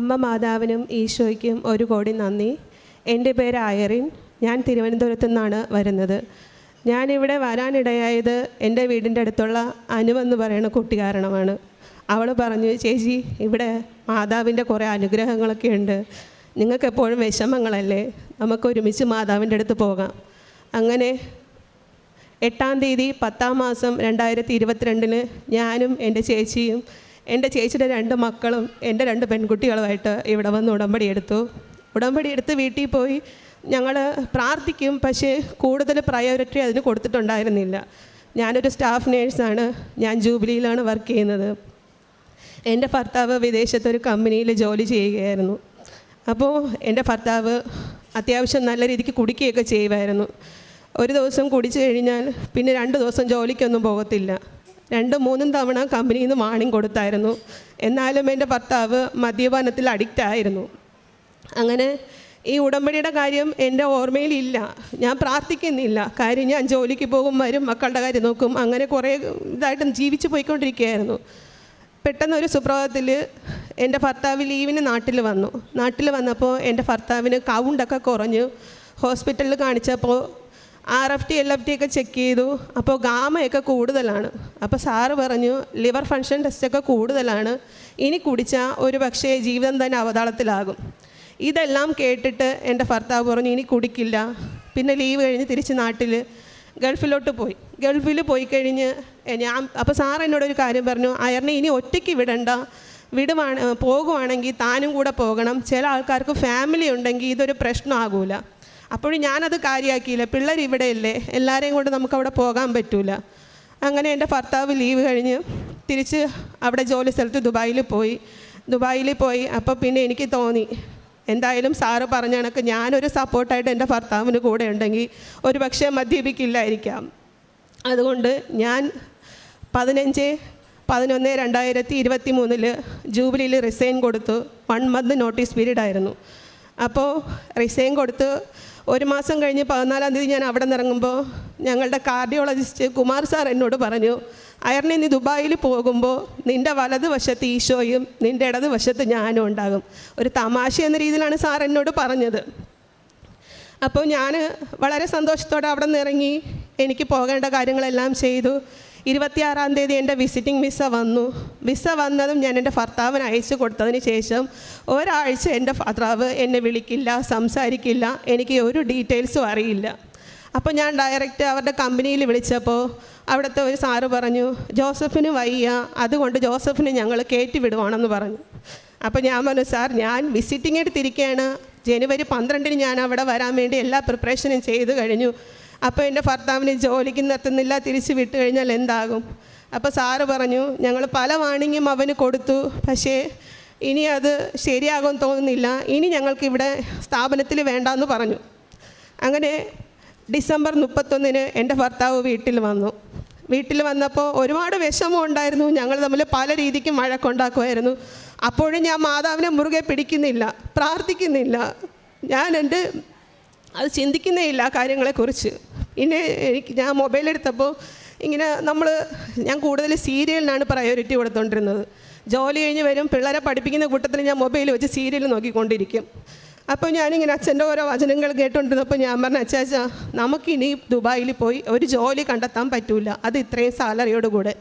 അമ്മ മാതാവിനും ഈശോയ്ക്കും ഒരു കോടി നന്ദി. എന്റെ പേര് അയറിൻ ഞാൻ തിരുവനന്തപുരത്തു നിന്നാണ് വരുന്നത്. ഞാനിവിടെ വരാനിടയായത് എന്റെ വീടിന്റെ അടുത്തുള്ള അനുവെന്ന് പറയുന്ന കുട്ടി കാരണമാണ്. അവൾ പറഞ്ഞു ചേച്ചി ഇവിടെ മാതാവിന്റെ കുറേ അനുഗ്രഹങ്ങളൊക്കെ ഉണ്ട്. നിങ്ങൾക്ക് എപ്പോഴും വിഷമങ്ങളല്ലേ? നമുക്ക് ഒരുമിച്ച് മാതാവിന്റെ അടുത്ത് പോകാം. അങ്ങനെ എട്ടാം തീയതി പത്താം മാസം രണ്ടായിരത്തി ഇരുപത്തിരണ്ടിന് ഞാനും എന്റെ ചേച്ചിയും എന്റെ ചേച്ചിയുടെ രണ്ട് മക്കളും എന്റെ രണ്ട് പെൺകുട്ടികളുമായിട്ട് ഇവിടെ വന്ന് ഉടമ്പടി എടുത്തു. ഉടമ്പടി എടുത്ത് വീട്ടിൽ പോയി ഞങ്ങൾ പ്രാർത്ഥിക്കും പക്ഷേ കൂടുതൽ പ്രയോറിറ്റി അതിന് കൊടുത്തിട്ടുണ്ടായിരുന്നില്ല. ഞാനൊരു സ്റ്റാഫ് നേഴ്സാണ് ഞാൻ ജൂബിലിയിലാണ് വർക്ക് ചെയ്യുന്നത്. എന്റെ ഭർത്താവ് വിദേശത്തൊരു കമ്പനിയിൽ ജോലി ചെയ്യുകയായിരുന്നു. അപ്പോൾ എന്റെ ഭർത്താവ് അത്യാവശ്യം നല്ല രീതിക്ക് കുടിക്കുകയൊക്കെ ചെയ്യുമായിരുന്നു. ഒരു ദിവസം കുടിച്ചു കഴിഞ്ഞാൽ പിന്നെ രണ്ട് ദിവസം ജോലിക്കൊന്നും പോകത്തില്ല. രണ്ടും മൂന്നും തവണ കമ്പനിയിൽ നിന്ന് വാണിംഗ് കൊടുത്തായിരുന്നു. എന്നാലും എന്റെ ഭർത്താവ് മദ്യപാനത്തിൽ അഡിക്റ്റ് ആയിരുന്നു. അങ്ങനെ ഈ ഉടമ്പടിയുടെ കാര്യം എന്റെ ഓർമ്മയിലില്ല ഞാൻ പ്രാർത്ഥിക്കുന്നില്ല. കാര്യം ഞാൻ ജോലിക്ക് പോകും വരും മക്കളുടെ കാര്യം നോക്കും അങ്ങനെ കുറേ ഇതായിട്ട് ജീവിച്ചു പോയിക്കൊണ്ടിരിക്കുകയായിരുന്നു. പെട്ടെന്ന് ഒരു സുപ്രഭാതത്തിൽ എന്റെ ഭർത്താവ് ലീവിന് നാട്ടിൽ വന്നു. നാട്ടിൽ വന്നപ്പോൾ എന്റെ ഭർത്താവിന് കൗണ്ടൊക്കെ കുറഞ്ഞു ഹോസ്പിറ്റലിൽ കാണിച്ചപ്പോൾ R F T L F T ഒക്കെ ചെക്ക് ചെയ്തു. അപ്പോൾ ഗാമയൊക്കെ കൂടുതലാണ്. അപ്പോൾ സാറ് പറഞ്ഞു ലിവർ ഫങ്ഷൻ ടെസ്റ്റൊക്കെ കൂടുതലാണ്. ഇനി കുടിച്ചാൽ ഒരു പക്ഷേ ജീവിതം തന്നെ അവതാളത്തിലാകും. ഇതെല്ലാം കേട്ടിട്ട് എന്റെ ഭർത്താവ് പറഞ്ഞു ഇനി കുടിക്കില്ല. പിന്നെ ലീവ് കഴിഞ്ഞ് തിരിച്ച് നാട്ടിൽ ഗൾഫിലോട്ട് പോയി. ഗൾഫിൽ പോയി കഴിഞ്ഞ് ഞാൻ അപ്പോൾ സാർ എന്നോടൊരു കാര്യം പറഞ്ഞു അയറിനെ ഇനി ഒറ്റയ്ക്ക് വിടണ്ട. വിടുവാണ് പോകുവാണെങ്കിൽ താനും കൂടെ പോകണം. ചില ആൾക്കാർക്ക് ഫാമിലി ഉണ്ടെങ്കിൽ ഇതൊരു പ്രശ്നമാകൂല. അപ്പോഴും ഞാനത് കാര്യമാക്കിയില്ല പിള്ളേർ ഇവിടെയല്ലേ. എല്ലാവരെയും കൊണ്ട് നമുക്ക് അവിടെ പോകാൻ പറ്റൂല. അങ്ങനെ എന്റെ ഭർത്താവ് ലീവ് കഴിഞ്ഞ് തിരിച്ച് അവിടെ ജോലി സ്ഥലത്ത് ദുബായിൽ പോയി. ദുബായിൽ പോയി. അപ്പോൾ പിന്നെ എനിക്ക് തോന്നി എന്തായാലും സാറ് പറഞ്ഞ കണക്ക് ഞാനൊരു സപ്പോർട്ടായിട്ട് എന്റെ ഭർത്താവിന് കൂടെ ഉണ്ടെങ്കിൽ ഒരു പക്ഷേ മദ്യപിക്കില്ലായിരിക്കാം. അതുകൊണ്ട് ഞാൻ പതിനഞ്ച് പതിനൊന്ന് രണ്ടായിരത്തി ഇരുപത്തി മൂന്നിൽ ജൂബിലിയിൽ റിസൈൻ കൊടുത്തു വൺ മന്ത് നോട്ടീസ് പീരീഡ് ആയിരുന്നു അപ്പോൾ റിസൈൻ കൊടുത്ത് ഒരു മാസം കഴിഞ്ഞ് പതിനാലാം തീയതി ഞാൻ അവിടെ നിറങ്ങുമ്പോൾ ഞങ്ങളുടെ കാർഡിയോളജിസ്റ്റ് കുമാർ സാർ എന്നോട് പറഞ്ഞു അയർണി നീ ദുബായിൽ പോകുമ്പോൾ നിന്റെ വലതുവശത്ത് ഈശോയും നിന്റെ ഇടതുവശത്ത് ഞാനും ഉണ്ടാകും. ഒരു തമാശ എന്ന രീതിയിലാണ് സാർ എന്നോട് പറഞ്ഞത്. അപ്പോൾ ഞാൻ വളരെ സന്തോഷത്തോടെ അവിടെ നിന്ന് ഇറങ്ങി എനിക്ക് പോകേണ്ട കാര്യങ്ങളെല്ലാം ചെയ്തു. ഇരുപത്തിയാറാം തീയതി എന്റെ വിസിറ്റിംഗ് വിസ വന്നു. വിസ വന്നതും ഞാൻ എന്റെ ഭർത്താവിന് അയച്ചു കൊടുത്തതിന് ശേഷം ഒരാഴ്ച എന്റെ ഭർത്താവ് എന്നെ വിളിക്കില്ല സംസാരിക്കില്ല എനിക്ക് ഒരു ഡീറ്റെയിൽസും അറിയില്ല. അപ്പോൾ ഞാൻ ഡയറക്റ്റ് അവരുടെ കമ്പനിയിൽ വിളിച്ചപ്പോൾ അവിടുത്തെ ഒരു സാറ് പറഞ്ഞു ജോസഫിന് വയ്യ അതുകൊണ്ട് ജോസഫിന് ഞങ്ങൾ കയറ്റി വിടുവാണെന്ന് പറഞ്ഞു. അപ്പോൾ ഞാൻ പറഞ്ഞു സാർ ഞാൻ വിസിറ്റിംഗ് എടുത്തിരിക്കുകയാണ്. ജനുവരി പന്ത്രണ്ടിന് ഞാൻ അവിടെ വരാൻ വേണ്ടി എല്ലാ പ്രിപ്പറേഷനും ചെയ്തു കഴിഞ്ഞു. അപ്പോൾ എന്റെ ഭർത്താവിന് ജോലിക്ക് നിർത്തുന്നില്ല തിരിച്ച് വിട്ട് കഴിഞ്ഞാൽ എന്താകും? അപ്പോൾ സാറ് പറഞ്ഞു ഞങ്ങൾ പല വാണിങ്ങും അവന് കൊടുത്തു. പക്ഷേ ഇനി അത് ശരിയാകും തോന്നുന്നില്ല. ഇനി ഞങ്ങൾക്ക് ഇവിടെ സ്ഥാപനത്തിൽ വേണ്ടാന്ന് പറഞ്ഞു. അങ്ങനെ ഡിസംബർ മുപ്പത്തൊന്നിന് എന്റെ ഭർത്താവ് വീട്ടിൽ വന്നു. വീട്ടിൽ വന്നപ്പോൾ ഒരുപാട് വിഷമം ഉണ്ടായിരുന്നു. ഞങ്ങൾ തമ്മിൽ പല രീതിക്കും വഴക്കുണ്ടാക്കുമായിരുന്നു. അപ്പോഴും ഞാൻ മാതാവിനെ മുറുകെ പിടിക്കുന്നില്ല പ്രാർത്ഥിക്കുന്നില്ല. ഞാൻ എന്റെ അത് ചിന്തിക്കുന്നേ ഇല്ല കാര്യങ്ങളെക്കുറിച്ച് പിന്നെ എനിക്ക് ഞാൻ മൊബൈൽ എടുത്തപ്പോൾ ഇങ്ങനെ നമ്മൾ ഞാൻ കൂടുതൽ സീരിയലിനാണ് പ്രയോറിറ്റി കൊടുത്തുകൊണ്ടിരുന്നത് ജോലി കഴിഞ്ഞ് വരും പിള്ളേരെ പഠിപ്പിക്കുന്ന കൂട്ടത്തിൽ ഞാൻ മൊബൈൽ വെച്ച് സീരിയൽ നോക്കിക്കൊണ്ടിരിക്കും. അപ്പോൾ ഞാനിങ്ങനെ അച്ഛന്റെ ഓരോ വചനങ്ങൾ കേട്ടുകൊണ്ടിരുന്നപ്പോൾ ഞാൻ പറഞ്ഞ അച്ചാച്ച നമുക്കിനി ദുബായിൽ പോയി ഒരു ജോലി കണ്ടെത്താൻ പറ്റില്ല അത് ഇത്രയും സാലറിയോടുകൂടെ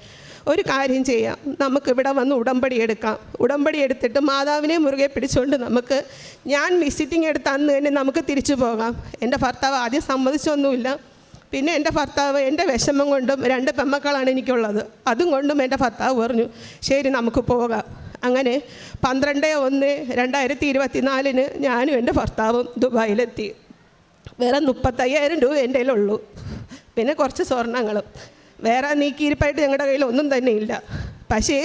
ഒരു കാര്യം ചെയ്യാം. നമുക്ക് ഇവിടെ വന്ന് ഉടമ്പടി എടുക്കാം. ഉടമ്പടി എടുത്തിട്ട് മാതാവിനെ മുറുകെ പിടിച്ചുകൊണ്ട് നമുക്ക് ഞാൻ വിസിറ്റിംഗ് എടുത്ത് അന്ന് തന്നെ നമുക്ക് തിരിച്ചു പോകാം. എന്റെ ഭർത്താവ് ആദ്യം സമ്മതിച്ചൊന്നുമില്ല. പിന്നെ എന്റെ ഭർത്താവ് എന്റെ വിഷമം കൊണ്ടും രണ്ട് പെമ്മക്കളാണ് എനിക്കുള്ളത്. അതും കൊണ്ടും എന്റെ ഭർത്താവ് പറഞ്ഞു ശരി നമുക്ക് പോകാം. അങ്ങനെ പന്ത്രണ്ട് ഒന്ന് രണ്ടായിരത്തി ഇരുപത്തിനാലിന് ഞാനും എന്റെ ഭർത്താവും ദുബായിലെത്തി. വേറെ മുപ്പത്തയ്യായിരം രൂപ എന്റെ കയ്യിലുള്ളൂ. പിന്നെ കുറച്ച് സ്വർണങ്ങളും വേറെ നീക്കിയിരിപ്പായിട്ട് ഞങ്ങളുടെ കയ്യിൽ ഒന്നും തന്നെ ഇല്ല. പക്ഷേ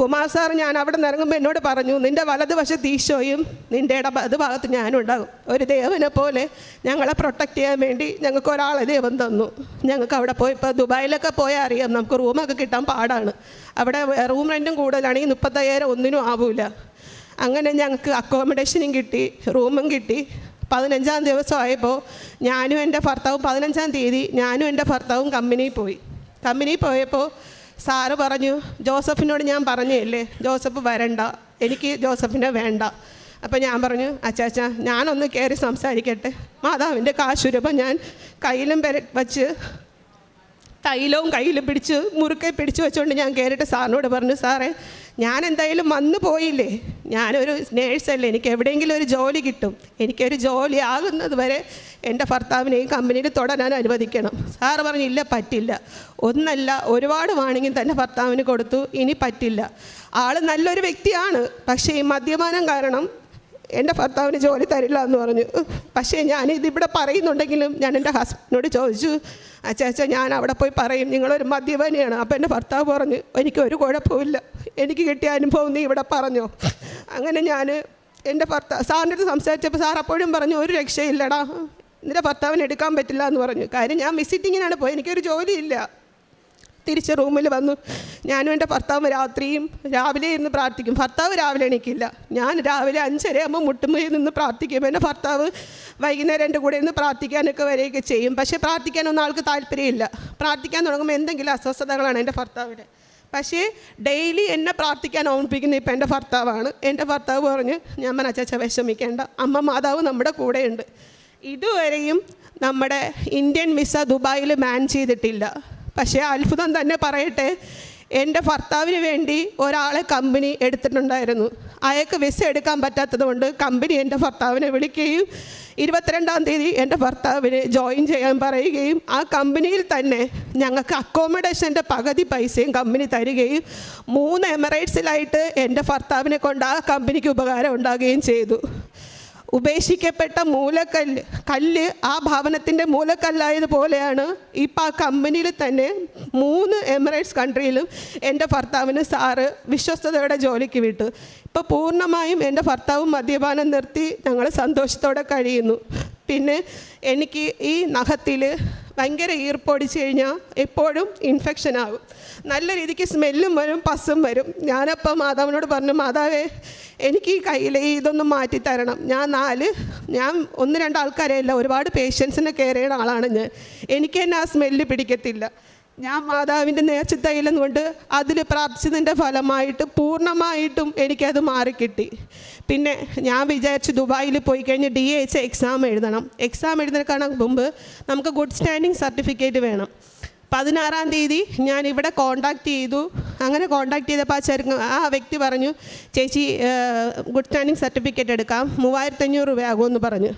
കുമാർ സാർ ഞാൻ അവിടെ നിന്ന് ഇറങ്ങുമ്പോൾ എന്നോട് പറഞ്ഞു നിന്റെ വലതുവശത്ത് ഈശോയും നിന്റെ ഇടത് ഭാഗത്ത് ഞാനും ഉണ്ടാകും ഒരു ദേവനെ പോലെ ഞങ്ങളെ പ്രൊട്ടക്റ്റ് ചെയ്യാൻ വേണ്ടി ഞങ്ങൾക്ക് ഒരാളെ ദൈവം തന്നു. ഞങ്ങൾക്ക് അവിടെ പോയി ഇപ്പോൾ ദുബായിലൊക്കെ പോയാൽ അറിയാം നമുക്ക് റൂമൊക്കെ കിട്ടാൻ പാടാണ്. അവിടെ റൂം റെന്റും കൂടുതലാണ് ഈ മുപ്പത്തയ്യായിരം ഒന്നിനും ആവില്ല അങ്ങനെ ഞങ്ങൾക്ക് അക്കോമഡേഷനും കിട്ടി റൂമും കിട്ടി. പതിനഞ്ചാം ദിവസമായപ്പോൾ ഞാനും എന്റെ ഭർത്താവും പതിനഞ്ചാം തീയതി ഞാനും എന്റെ ഭർത്താവും കമ്പനിയിൽ പോയി. കമ്പനിയിൽ പോയപ്പോൾ സാറ് പറഞ്ഞു ജോസഫിനോട് ഞാൻ പറഞ്ഞല്ലേ? ജോസഫ് വരണ്ട. എനിക്ക് ജോസഫിനെ വേണ്ട. അപ്പം ഞാൻ പറഞ്ഞു അച്ചാച്ച ഞാനൊന്ന് കയറി സംസാരിക്കട്ടെ. മാതാവിന്റെ കാശുരൂപം ഞാൻ കയ്യിലും വെച്ച് വച്ച് തൈലവും കയ്യിലും പിടിച്ച് മുറുക്കെ പിടിച്ചു വെച്ചുകൊണ്ട് ഞാൻ കയറിയിട്ട് സാറിനോട് പറഞ്ഞു സാറേ ഞാൻ എന്തായാലും വന്നു പോയില്ലേ? ഞാനൊരു നേഴ്സല്ലേ എനിക്ക് എവിടെയെങ്കിലും ഒരു ജോലി കിട്ടും. എനിക്കൊരു ജോലി ആകുന്നത് വരെ എന്റെ ഭർത്താവിനെ ഈ കമ്പനിയിൽ തുടരാൻ അനുവദിക്കണം. സാറ് പറഞ്ഞു ഇല്ല പറ്റില്ല. ഒന്നല്ല ഒരുപാട് വാണിംഗ് തന്നെ ഭർത്താവിന് കൊടുത്തു ഇനി പറ്റില്ല. ആൾ നല്ലൊരു വ്യക്തിയാണ് പക്ഷേ ഈ മദ്യപാനം കാരണം എന്റെ ഭർത്താവിന് ജോലി തരില്ല എന്ന് പറഞ്ഞു. പക്ഷേ ഞാൻ ഇതിവിടെ പറയുന്നുണ്ടെങ്കിലും ഞാൻ എന്റെ ഹസ്ബൻഡിനോട് ചോദിച്ചു അച്ചാച്ച ഞാൻ അവിടെ പോയി പറയും നിങ്ങളൊരു മദ്യപനിയാണ്. അപ്പോൾ എന്റെ ഭർത്താവ് പറഞ്ഞു എനിക്ക് ഒരു കുഴപ്പമില്ല എനിക്ക് കിട്ടിയ അനുഭവം നീ ഇവിടെ പറഞ്ഞോ. അങ്ങനെ ഞാൻ എന്റെ ഭർത്താവ് സാറിന്റെ അടുത്ത് സംസാരിച്ചപ്പോൾ സാർ അപ്പോഴും പറഞ്ഞു ഒരു രക്ഷയില്ലടാ. നിന്റെ ഭർത്താവിന് എടുക്കാൻ പറ്റില്ല എന്ന് പറഞ്ഞു. കാര്യം ഞാൻ വിസിറ്റിങ്ങിനാണ് പോയി. എനിക്കൊരു ജോലിയില്ല. തിരിച്ച് റൂമിൽ വന്നു. ഞാനും എന്റെ ഭർത്താവ് രാത്രിയും രാവിലെ ഇരുന്ന് പ്രാർത്ഥിക്കും. ഭർത്താവ് രാവിലെ എണീക്കില്ല. ഞാൻ രാവിലെ അഞ്ചരയാകുമ്പോൾ മുട്ടുമ്പോയിൽ നിന്ന് പ്രാർത്ഥിക്കും. എന്റെ ഭർത്താവ് വൈകുന്നേരം എന്റെ കൂടെ നിന്ന് പ്രാർത്ഥിക്കാനൊക്കെ വരികയൊക്കെ ചെയ്യും. പക്ഷേ പ്രാർത്ഥിക്കാനൊന്നും ആൾക്ക് താല്പര്യമില്ല. പ്രാർത്ഥിക്കാൻ തുടങ്ങുമ്പോൾ എന്തെങ്കിലും അസ്വസ്ഥതകളാണ് എന്റെ ഭർത്താവിന്റെ. പക്ഷേ ഡെയിലി എന്നെ പ്രാർത്ഥിക്കാൻ ഓർമ്മിപ്പിക്കുന്ന ഇപ്പം എന്റെ ഭർത്താവാണ്. എന്റെ ഭർത്താവ് പറഞ്ഞ് ഞാൻ മനച്ചാച്ച വിഷമിക്കേണ്ട. അമ്മ മാതാവ് നമ്മുടെ കൂടെയുണ്ട്. ഇതുവരെയും നമ്മുടെ ഇന്ത്യൻ വിസ ദുബായിൽ ബാൻ ചെയ്തിട്ടില്ല. പക്ഷേ അത്ഭുതം തന്നെ പറയട്ടെ എന്റെ ഭർത്താവിന് വേണ്ടി ഒരാളെ കമ്പനി എടുത്തിട്ടുണ്ടായിരുന്നു. അയാൾക്ക് വിസ എടുക്കാൻ പറ്റാത്തതുകൊണ്ട് കമ്പനി എന്റെ ഭർത്താവിനെ വിളിക്കുകയും ഇരുപത്തിരണ്ടാം തീയതി എന്റെ ഭർത്താവിനെ ജോയിൻ ചെയ്യാൻ പറയുകയും ആ കമ്പനിയിൽ തന്നെ ഞങ്ങൾക്ക് അക്കോമഡേഷന്റെ പകുതി പൈസയും കമ്പനി തരികയും മൂന്ന് എമിറേറ്റ്സിലായിട്ട് എന്റെ ഭർത്താവിനെ കൊണ്ട് ആ കമ്പനിക്ക് ഉപകാരം ഉണ്ടാകുകയും ചെയ്തു. ഉപേക്ഷിക്കപ്പെട്ട മൂലക്കല്ല് കല്ല് ആ ഭവനത്തിന്റെ മൂലക്കല്ലായതുപോലെയാണ് ഇപ്പം ആ കമ്പനിയിൽ തന്നെ മൂന്ന് എമിറേറ്റ്സ് കൺട്രിയിലും എന്റെ ഭർത്താവിന് സാറ് വിശ്വസ്തയോടെ ജോലിക്ക് വിട്ടു. ഇപ്പോൾ പൂർണമായും എന്റെ ഭർത്താവും മദ്യപാനം നിർത്തി ഞങ്ങൾ സന്തോഷത്തോടെ കഴിയുന്നു. പിന്നെ എനിക്ക് ഈ നഖത്തിൽ ഭയങ്കര ഈർപ്പൊടിച്ച് കഴിഞ്ഞാൽ എപ്പോഴും ഇൻഫെക്ഷൻ ആകും. നല്ല രീതിക്ക് സ്മെല്ലും വരും പസും വരും. ഞാനപ്പോൾ മാതാവിനോട് പറഞ്ഞു മാതാവേ എനിക്ക് ഈ കയ്യിൽ ഇതൊന്നും മാറ്റി തരണം. ഞാൻ നാല് ഞാൻ ഒന്ന് രണ്ട് ആൾക്കാരെയല്ല ഒരുപാട് പേഷ്യൻസിനെ കെയർ ചെയ്യുന്ന ആളാണ് ഞാൻ. എനിക്ക് തന്നെ ആ സ്മെല്ല് പിടിക്കത്തില്ല. ഞാൻ മാതാവിന്റെ നേർച്ച തൈലം കൊണ്ട് അതിൽ പ്രാർത്ഥിച്ചതിന്റെ ഫലമായിട്ട് പൂർണമായിട്ടും എനിക്കത് മാറിക്കിട്ടി. പിന്നെ ഞാൻ വിചാരിച്ചു ദുബായിൽ പോയി കഴിഞ്ഞ് ഡി എച്ച് എക്സാം എഴുതണം. എക്സാം എഴുതുന്നതിനേക്കാൾ മുമ്പ് നമുക്ക് ഗുഡ് സ്റ്റാൻഡിങ് സർട്ടിഫിക്കറ്റ് വേണം. പതിനാറാം തീയതി ഞാൻ ഇവിടെ കോണ്ടാക്ട് ചെയ്തു. അങ്ങനെ കോണ്ടാക്ട് ചെയ്തപ്പോൾ ആ ചെറുങ്ങ ആ വ്യക്തി പറഞ്ഞു ചേച്ചി ഗുഡ് സ്റ്റാൻഡിങ് സർട്ടിഫിക്കറ്റ് എടുക്കാം. മൂവായിരത്തഞ്ഞൂറ് രൂപയാകുമെന്ന് പറഞ്ഞു.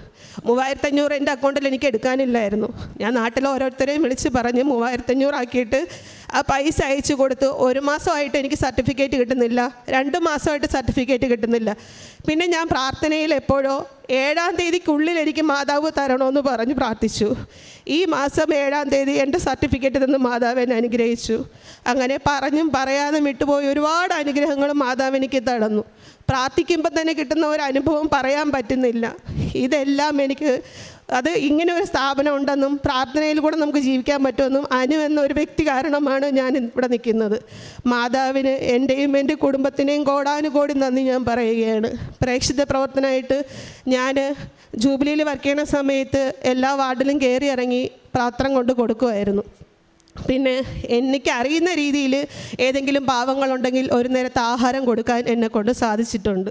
മൂവായിരത്തഞ്ഞൂറ് എന്റെ അക്കൗണ്ടിൽ എനിക്ക് എടുക്കാനില്ലായിരുന്നു. ഞാൻ നാട്ടിലെ ഓരോരുത്തരെയും വിളിച്ച് പറഞ്ഞ് മൂവായിരത്തഞ്ഞൂറ് ആക്കിയിട്ട് ആ പൈസ അയച്ചു കൊടുത്തു ഒരു മാസമായിട്ട് എനിക്ക് സർട്ടിഫിക്കറ്റ് കിട്ടുന്നില്ല. രണ്ട് മാസമായിട്ട് സർട്ടിഫിക്കറ്റ് കിട്ടുന്നില്ല. പിന്നെ ഞാൻ പ്രാർത്ഥനയിൽ എപ്പോഴോ ഏഴാം തീയതിക്കുള്ളിൽ എനിക്ക് മാതാവ് തരണമെന്ന് പറഞ്ഞ് പ്രാർത്ഥിച്ചു. ഈ മാസം ഏഴാം തീയതി എന്റെ സർട്ടിഫിക്കറ്റ് തന്ന് മാതാവ് എന്നെ അനുഗ്രഹിച്ചു. അങ്ങനെ പറഞ്ഞും പറയാതെ വിട്ടുപോയി ഒരുപാട് അനുഗ്രഹങ്ങൾ മാതാവ് എനിക്ക് തടന്നു പ്രാർത്ഥിക്കുമ്പോൾ തന്നെ കിട്ടുന്ന ഒരു അനുഭവം പറയാൻ പറ്റുന്നില്ല. ഇതെല്ലാം എനിക്ക് അത് ഇങ്ങനെ ഒരു സ്ഥാപനം ഉണ്ടെന്നും പ്രാർത്ഥനയിൽ കൂടെ നമുക്ക് ജീവിക്കാൻ പറ്റുമെന്നും അനു എന്നൊരു വ്യക്തി കാരണമാണ് ഞാൻ ഇവിടെ നിൽക്കുന്നത്. മാതാവിന് എന്റെയും എന്റെ കുടുംബത്തിനെയും കോടാനുകോടി നന്ദി ഞാൻ പറയുകയാണ്. പ്രേക്ഷിത പ്രവർത്തനമായിട്ട് ഞാൻ ജൂബിലിയിൽ വർക്ക് ചെയ്യുന്ന സമയത്ത് എല്ലാ വാർഡിലും കയറി ഇറങ്ങി പാത്രം കൊണ്ട് കൊടുക്കുമായിരുന്നു. പിന്നെ എനിക്ക് അറിയുന്ന രീതിയിൽ ഏതെങ്കിലും പാവങ്ങളുണ്ടെങ്കിൽ ഒരു നേരത്തെ ആഹാരം കൊടുക്കാൻ എന്നെ കൊണ്ട് സാധിച്ചിട്ടുണ്ട്.